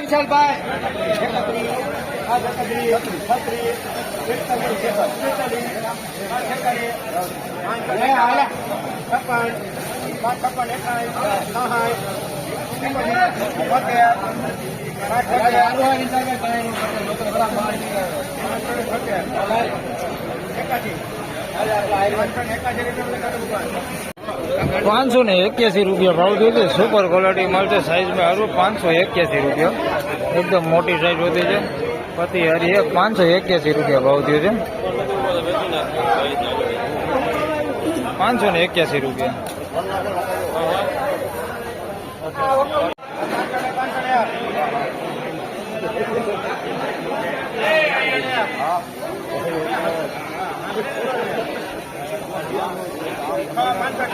વિશાલભાઈ છેતાલીસ લે હાલે છપ્પન સાઠ બોતેર પાંચસો ને એક્યાસી રૂપિયા ભાવ થયો સુપર ક્વોલિટી છે. સાઈઝમાં હારું પાંચસો એક્યાસી રૂપિયા. એકદમ મોટી સાઈઝ હોતી છે. પતિ હારી છે પાંચસો એક્યાસી રૂપિયા ભાવ થયો છે. પાંચસો ને એક્યાસી રૂપિયા.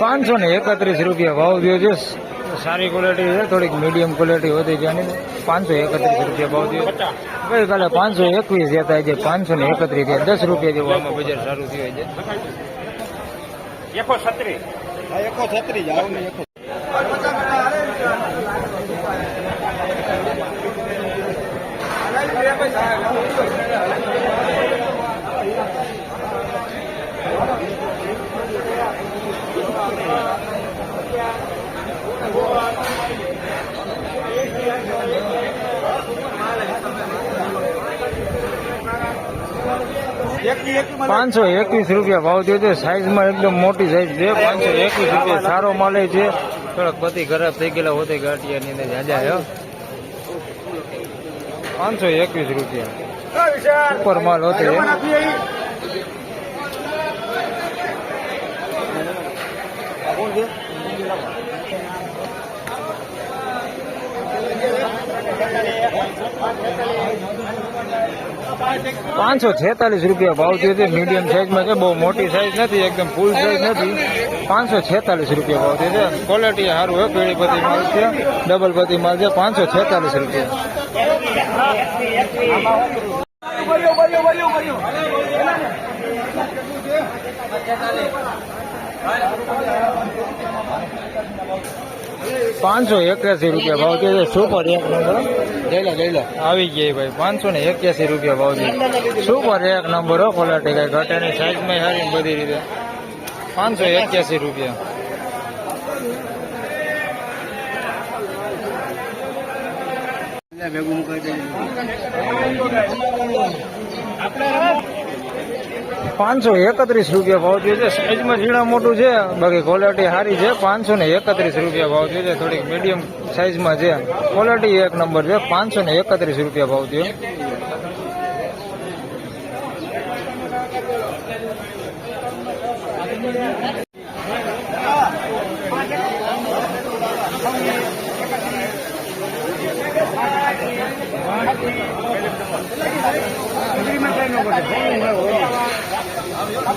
પાંચસો ને એકત્રીસ રૂપિયા ભાવ થયો છે. સારી ક્વોલિટી છે થોડીક મીડિયમ ક્વોલિટી વધી જાય અને પાંચસો એકત્રીસ રૂપિયા ભાવ થયો. ગઈકાલે પાંચસો એકવીસ જતા છે પાંચસો ને એકત્રીસ થયા. દસ રૂપિયા જેવું આમાં બજાર સારું થયું છે એકો છત્રીસ. એકો છત્રીસ આવું એકો પાંચસો એકવીસ રૂપિયા ભાવ થયો છે. સાઈઝમાં એકદમ મોટી સાઈઝ છે. પાંચસો એકવીસ રૂપિયા સારો માલે છે. થોડાક પતિ ખરાબ થઈ ગયેલા હોતે ગાંઠિયાની અંદર જાજા પાંચસો એકવીસ રૂપિયા. ઉપર માલ હોતે પાંચસો છેતાલીસ રૂપિયા ભાવ થયો છે. મીડિયમ સાઈઝમાં છે. બહુ મોટી સાઈઝ નથી, એકદમ ફૂલ સાઈઝ નથી. પાંચસો છેતાલીસ રૂપિયા ભાવ થયો છે. ક્વોલિટી સારું હોય પેઢી બધી માલ છે ડબલ બધી માલ છે, પાંચસો છેતાલીસ રૂપિયા. પાંચસો એક્યાસી રૂપિયા ભાવ થયો છે. સુપર એક નંબર આવી ગઈ ભાઈ પાંચસો ને એક્યાસી રૂપિયા ભાવ છે સુપર એક નંબર હો ક્વોલિટી કઈ ઘટે ની સાઈઝમાં સારી બધી રીતે. પાંચસો એક્યાસી રૂપિયા. ભેગું કરી પાંચસો એકત્રીસ રૂપિયા ભાવ થયો છે. સાઈઝમાં ઝીણા મોટું છે. બાકી ક્વોલિટી સારી છે. પાંચસો ને એકત્રીસ રૂપિયા ભાવ થયો છે. થોડીક મીડિયમ સાઈઝમાં છે. ક્વોલિટી એક નંબર છે. પાંચસો ને એકત્રીસ રૂપિયા ભાવ થયો.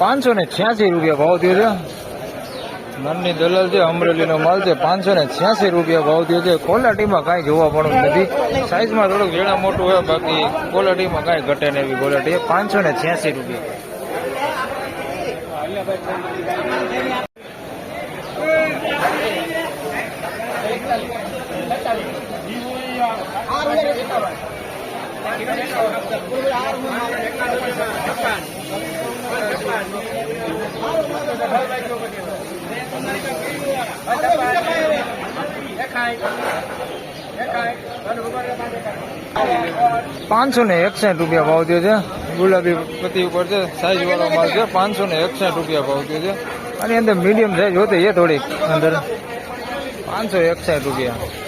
છ્યાસી રૂપિયા ભાવ થયો છે. મનની દલાલ છે, અમરેલીનો માલ છે પાંચસો ને છ્યાસી રૂપિયા ભાવ થયો છે. ક્વોલિટીમાં કાંઈ જોવા પણ નથી. સાઇઝમાં થોડુંક વેળા મોટું હોય, બાકી ક્વોલિટીમાં કાંઈ ઘટે નહીં એવી ક્વોલિટી પાંચસો ને છ્યાસી રૂપિયા. પાંચસો ને એકસઠ રૂપિયા ભાવ થયો છે. ગુલાબી પતિ ઉપર છે સાઈઝ વાળો માલ છે પાંચસો ને એકસઠ રૂપિયા ભાવ થયો છે. અને અંદર મીડિયમ સાઈઝ હોતી એ થોડીક અંદર. પાંચસો એકસઠ રૂપિયા.